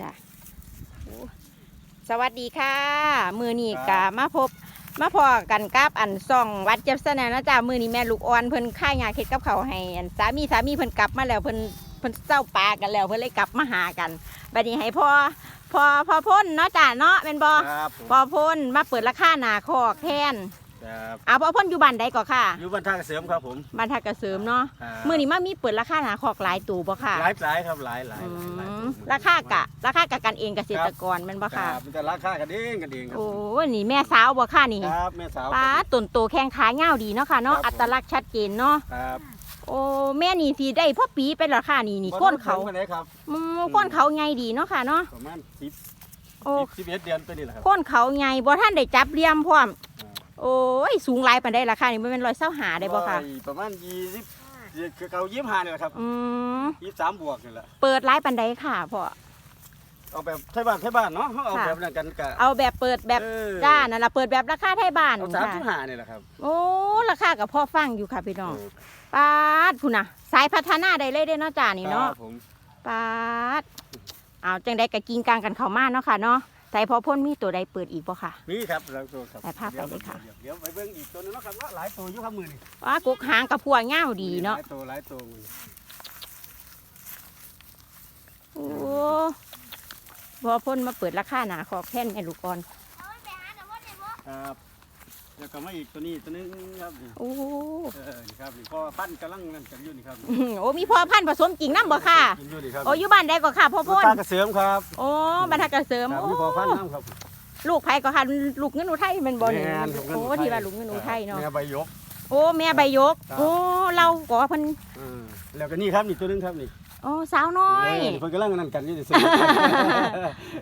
จ้ะโอ้สวัสดีค่ะ มือนี้กะมาพบมาพอกันกับอันซ่องวัดเจ็บสนนะจ้ามือนี้แม่ลูกอ่อนเพิ่นค่ายงานเฮ็ดกับเขาวให้อันสามีสามีเพิ่นกลับมาแล้วเพิ่นเพิ่นเจ้าปลากันแล้วเพิ่นเลยกลับมาหากันบัดนี้ให้พ่อพ่อพ่อพ่นเนาะจ้าเนาะเป็นบ่ครับผมพ่อพ่นมาเปิดราคาหนาคอกแทน ครับเอาพ่อพ่นอยู่บ้านใดก็ค่ะอยู่บ้านท่าเกษมครับผม บ้านทักกระเสริมเนาะครับมือนี้มามีเปิดราคาหนาคอกหลายตู่บ่ค่ะหลายหลายครับหลายหลายอืหลายหลายมตัวราคากะ ราคากะกันเองเกษตรกรแมันบ่คค่ะ รับมันจะราคากันเองกันเองครับโอ้นี่แม่สาวบ่ค่ะนี่ครับแม่สาวป้าต้นโตแข้งขาเงาวดีเนาะค่ะเนาะครับอัตลักษณ์ชัดเจนเนาะครับโอ้แม่นี่สิได้พ่อปีเป็นราคานี่นี่ก้นเขาบ่ได้ครับอืมก้นเขาไงดีเนาะค่ะเนาะประมาณสิบโอ้สิบเอ็ดเดือนตัวนี้แหละครับ ก้นเขาไงบ่ท่านได้จับเหลี่ยมพร้อมครับ โอ้ยสูงหลายปานใดราคานี่มันเป็นร้อยเส้าหาได้บ่ค่ะ ร้อยประมาณยี่สิบคือเขายี่สิบห้าเนี่ยแหละครับอืมยี่สิบสามบวกนี่แหละเปิดหลายปานใดค่ะพ่อ เอาแบบไทยบ้านไทยบ้านเนาะเขาเอาค่ะ แบบนั้นกันกะเอาแบบเปิดแบบเออจ้านั่นล่ะเปิดแบบราคาไทยบ้านเอาสามค่ะสิบห้าเนี่ยแหละครับโอ้ราคากับพ่อฟังอยู่ค่ะพี่น้องเออปาดคุณน่ะ สายพัฒนาได้เลยเด้เนาะจ้านี่เนาะครับผมปาดเอาจังได้กับกินกลางกันเข้ามาเนาะค่ะเนาะ ใส่พอพ่นมีตัวใดเปิดอีกบ่ค่ะ นี่ครับเราตัวครับไปภาพไปเลยค่ะดี๋วเดี๋ยวไปเบิ่งอีกตัวหนึงเนาะครับว่าหลายตัวอยู่ครับมือนี่ว้ากุกหางกับพัวเง่าวดีเนาะหลายตัวหลายตัวมือโอ้พอพ่นมาเปิดราคาหนาขอบแท่นแม่ลูกกรครับ แล้วก็มาอีกตัวนี้ตัวหนึงครับนี่โอ้เออนี่ครับนี่พ่อพันธุ์กำลังนั่นกันอยู่นี่ครับอื้อหือโอ้มีพ่อพันธุ์ผสมจริงน้ำบ่ค่ะ กินอยู่นี่ครับโอ้อยู่บ้านใดก็ค่ะพ่อพ่นตาเกษมครับโอ้บรรทัดกระเสริมครับโอ้มีพ่อพันธุ์น้ำครับลูกไผก็ค่ะลูกเงินอุทัยแมันบ่นี่แม่นลูกเงินโอ้อุทัยที่ว่าลูกเงินอุทัยเนาะแม่ใบยก โอ้แม่ใบยก ครับ โอ้เราก็เพิ่นเออแล้วก็นี่ครับนี่ตัวหนึงครับนี่โอ้สาวน้อยเเพิ่นกำลังนั่นกันอยู่นี่สิ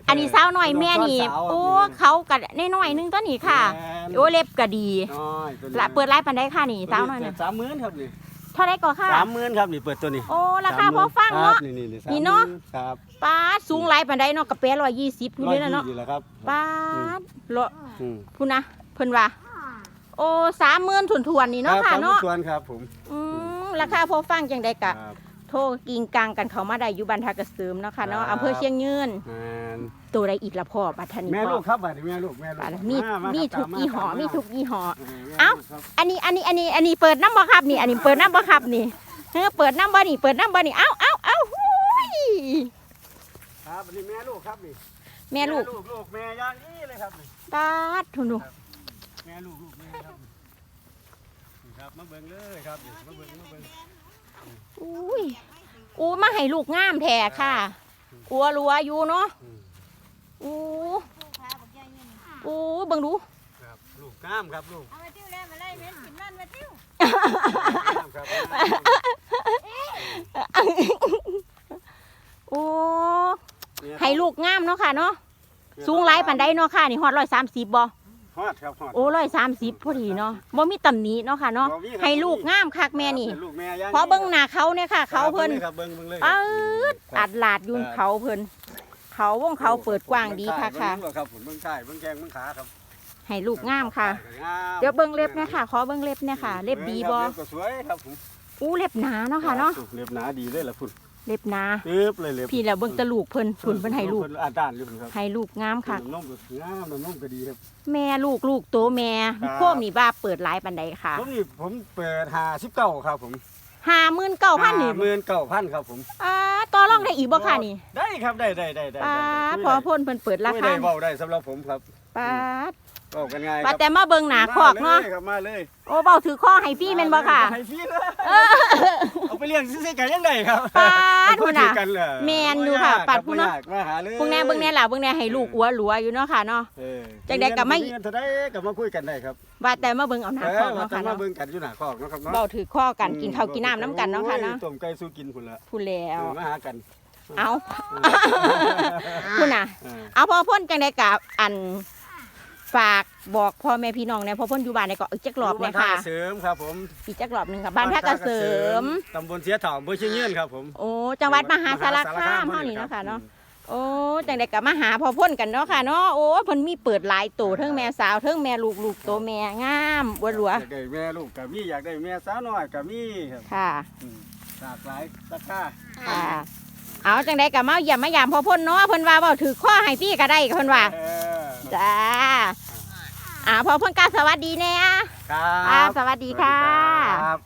อันนี้สาวน้อยแม่นี่สาวโอ้เขากัน้อยๆนึงตัวนี้ค่ะแม่นโอ้เล็บก็ดีน้อยตัวนี้ละเปิดไลฟ์ปันได้ค่ะนี่สาวน้อยเนี่ยสามหมื่นครับนี่เท่าไรก็ค่ะ สามหมื่นครับนี่เปิดตัวนี้โอ้ราคาพอฟังครัเนาะบนี่นี่นี่นี่เนาะ30,000ครับป้าดสูงไลฟ์ปันได้เนาะกระเป๊ะร้อยยี่สิบอยู่ร้อยเลยนะยี่เนาะสิบแหละครับป้าดโลอืมพูดนะเพิ่นว่า โอ้สามหมื่นถุนทวนๆนี่เนาะค่ะรับเนาะตมส่วนครับผมอืมราคาพอฟังจังได้กะ ครับโทรกิงกังกันเขามาได้อยู่บันทากระเสริมเนาะค่ะเนาะครับอำเภอเชียงยืน แม่นตัวใดอีกละพ่อบัดทานี้แม่พ่ลูอกครับบัดนี้แม่ลูกแม่ลูกบัดมีาามีครับทุกตาายี่ห้อครับมีทุกยี่ห้อ เออแม่เอ้าลูกครับอันนี้อันนี้อันนี้อันนี้เปิดน้ำบ่ครับนี่ อันนี้เปิดน้ำบ่ครับนี่เออเปิดน้ำบ่นี่เปิดน้ำบ่นี่เอ้าเอ้าเอ้าหุ้ยครับอันนี้แม่ลูกครับนี่แม่ลูกลูกลูกแม่ย่างนี้เลยครับนี่ ตาดทุนดูแม่ลูกลูกแม่ครับนี่ครับมาเบิ่งเลยครับนี่มาเบิ่งมาเบิ่งอุ้ยอู้มาให้ลูกงามแท้ค่ะ อัวรัวอยู่เนาะอืมอู้อู้เบิ่งดู ครับลูกงามครับลูกเอามาติ้วแล้วมาไล่เม้นกินมันมาติ้วงามครับโอ้เนี่ยให้ลูกงามเนาะค่ะเนาะสูงหลายปานใดเนาะค่ะ นี่ฮอดร้อยสามสิบบ่ ฮอดครับฮอดโอ้ร้อยสามสิบพอดีเนาะบ่มีตำหนิเนาะค่ะเนาะบ่มีครับให้ลูกงามคักแม่นี่ครับลูกแม่ย่างขอเบิ่งหน้าเขาเนี่ยค่ะ เขาเพิ่นครับเบิ่งเบิ่งเลยเอิดอัดหลาดอยุนเขาเพิ่นเขาวงเขาเปิดกว้างดีค่ะค่ะ เบิ่งครับผมเบิ่งใต้เบิ่งแกงเบิ่งขาครับให้ลูกงามค่ะงามเดี๋ยวเบิ่งเล็บเนี่ยค่ะ ขอเบิ่งเล็บเนี่ยค่ะ เล็บดีบ่เล็บก็สวยครับผม อู้เล็บหนาเนาะค่ะเนาะเล็บหนาดีเลยล่ะพุ่นเล็บหนาเล็บเลยเล็บพี่แล้วเบิ่งแตะลูกเพิ่นฝุ่นเพิ่นให้ลูกเพิ่นอ่านด้านอยู่พุ่นครับให้ลูกงามค่ะน้องก็งามน้องก็ดีครับ แม่ลูกลูกโตแม่ครับโคมนี่บ้าเปิดหลายปานใดค่ะผมนี่ผมเปิด59ครับผมห้าหมื่นเก้าพันนี่59,000ครับผมอ่าต่อรองได้อีกบ่ค่ะนี่ ได้ครับได้ได้ได้ได้ป้าดพอพ่นเพิ่นเปิดราไม่คาได้เว้าได้สำหรับผมครับป้า ดเว้ากันง่ายป้าแต่มาเบิ่งหน้าคอกเนาะ มลยครับมาเลยโอ้เบ้าถือข้อให้พี่แม่นบ่ค่ะ ให้ฟรีเลยเอาไปเลี้ยงซื้อๆกันยังไงครับป้าดพูพุ่ดนน่ะ กันเหรอแม่นอยู่ค่ะปัดผู้เนาะบ่ยกมาหาเลยเบิ่งแน่เบิ่งแน่ล่ะเบิ่งแน่ให้ลูกอัวหลัวอยู่เนาะค่ะเนาะ เออจังใดก็ไม่ เงินเท่าใดก็มาคุยกันได้ครับว่าแต่มาเบิ่งเอาหน้าเอคออกว่าเนาะจะค่ะมาเนาะเบิ่งกันอยู่หน้าคอกเนาะครับเนาะเบ้าถือข้อกันกินข้าวกินน้ำน้ำกันเนาะค่ะเนาะโอ้ยต้มไก่สู้กินพุ่นละพูดแล้วเออมาหากันเอาคุณน่ะ เออเอาพ่อพ่นจังไดกับอัน ฝากบอกพ่อแม่พี่น้องเนี่ยพ่อพ่นอยู่บ้านในเกาะอีกจักรอบเนี่ยค่ะบ้านท่าเสริมครับผมอีกจักรอบหนึงค่ะบ้านท่ากระเสริม ตำบลเสียเถ่าอำเภอเชียงยืนครับผมโอ้จังหวัดมหาสารคามเฮานี่เนาะค่ะเนาะโอ้จังไดกับมาหาพ่อพ่นกันเนาะค่ะเนาะโอ้เพิ่นมีเปิดหลายโตเทั้งแม่สาวเทั้งแม่ลูกลูกโตแม่งามบัวหลัวอยากได้แม่ลูกกับมีอยากได้แม่สาวน้อยกับมีครับค่ะ อืมหลากหลายราคาค่ะ เอาจังไดก็มาเยี่ยมมายามพ่อพ่นเนาะเพิ่นว่าเว้าถือข้อให้พี่ก็ได้เพิ่นว่า เออ จ้าอ่าพ่อเพิ่นกราบสวัสดีแน่ครัอ่าบสวัสดีค่ะครับ